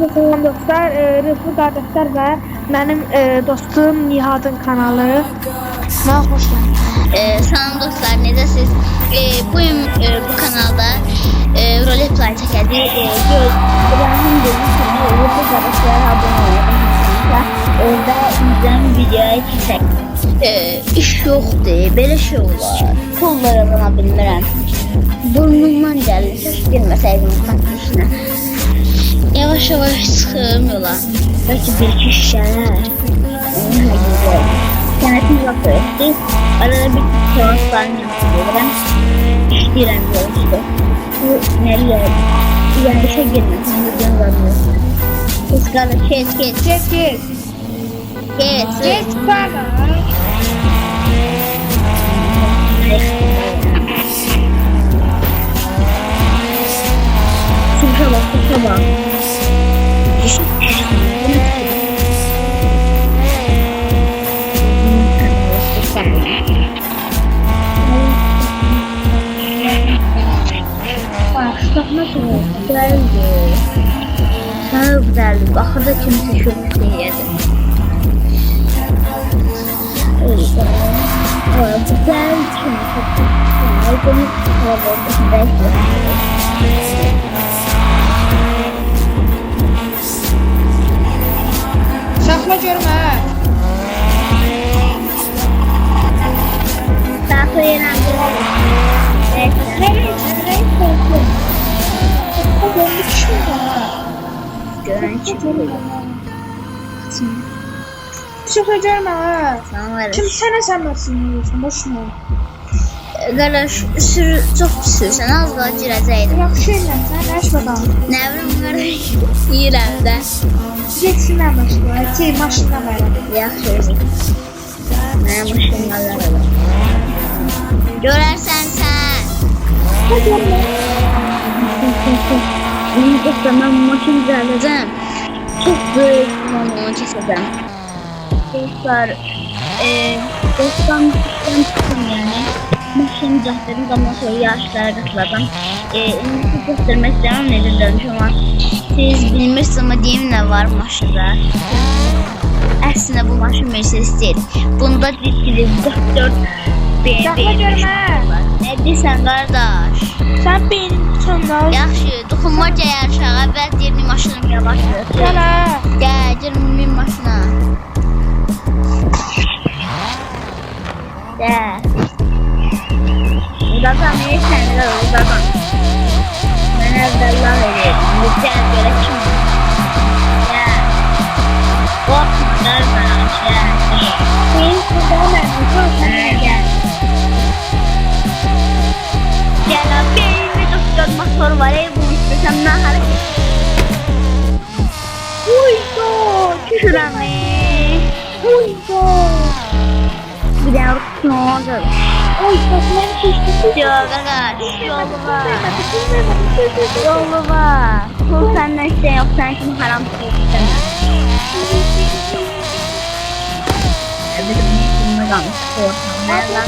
Salam dostlar, e, Rıfı qardaşlar və mənim e, dostum Nihadın kanalı. Mənə xoş gəldiniz. Ee, salam dostlar, necəsiz? Ee, bu gün e, bu kanalda e, roleplay çəkəcək. E, İbrahim demiş ki, YouTube qardaşlara abunə olun. E, və izləyən videoya keçək. E, iş yoxdur, belə şey olar. Pullar alana bilmirəm. Burnumdan gəlir, Yavaş yavaş çıxım yola. Bəlkə bir iki. Ona görə. Sənətim yoxdur. Arada bir temaslarını yapıyorum. İşləyirəm yolda. Bu nereye? Yani işe girmez. Sen de can vermiyorsun. Kız kardeş kes kes Get, get. kes. Get bana. Akışmak nasıl oldu? Güzeldi. Sana güzeldi. Bakırda kimse çöpüsü yedi. İyiydi. Ama güzel kimse çöpüsü Gören çıkıyor. Bir şey söyleyeceğim ha. Sanırım. Kim sənə sən basın boşuna. Qardaş, sür çox pis sürsən, az qala girəcəkdim. Yaxşı elə, sən bakalım. Nə bilim qardaş, yeyirəm də. Getsinə başla. Ki maşına var. Yaxşı. Mənim maşınlar var. Görərsən sən. Benim dostum, mən maşın düzəldəcəm. Çox böyük mamamı kəsəcəm. Dostlar, e, dostdan işdən çıxdım yəni. Maşın düzəltdim, ondan sonra yarışlara qatılacam. E, göstərmək istəyirəm, necə dönmüş amma siz bilmirsiniz amma deyim nə var maşında. Əslində bu maşın Mercedes deyil. Bunda dizgili 44 BMW. Nə deyirsən qardaş? Sən benim Yaxşı, toxunmaca yarışağa əvvəl deyirmi maşınım yavaşdır. Gəl hə. Gəl, gəlin min maşına. Gəl. Uzadan niyə sənə uzadan? Mən əvvəllah eləyirdim. Şuramı. Uydu. Bir de ne oldu? Oy ben şiştim. Yok arkadaş yolu var. Yolu var. Kul senden şey yok sen şimdi haram tutuyorsun. Evet bunu kalmış. Nereden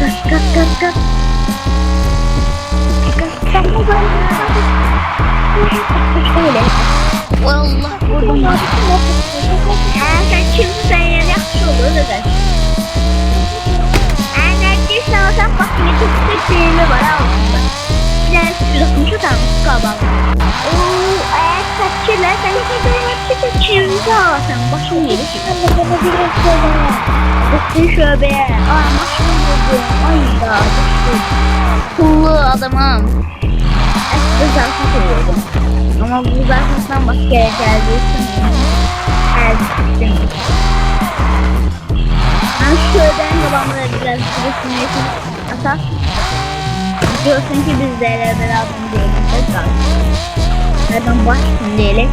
Kaç kaç kaç kaç. Öyle. Allah vurdum. Ha sen kimsin ya? Yaxşı olur da. Enerji sağsan bak ne çok seçimi var aslında. Yani sürükmüş atarmış kabal. Ooo eğer kaçırlar sen ne kadar çıkıp çirimizi alasın. Başım yeri Düştü şöbeye. Aa başım vurdu. Ay da düştü. Pullu adamım. Zarfı koyuyordum. Ama bu zaten başka yere geldiği için erdim. Ben şuradan babamla biraz görüşmeye çalışsam. Diyorsun ki biz de ele beraber değiliz. Tekrar. Nereden başlayalım diyelim.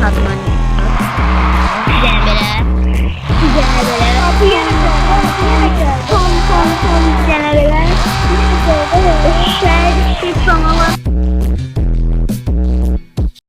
Kazman. Güzel beraber. Güzel beraber.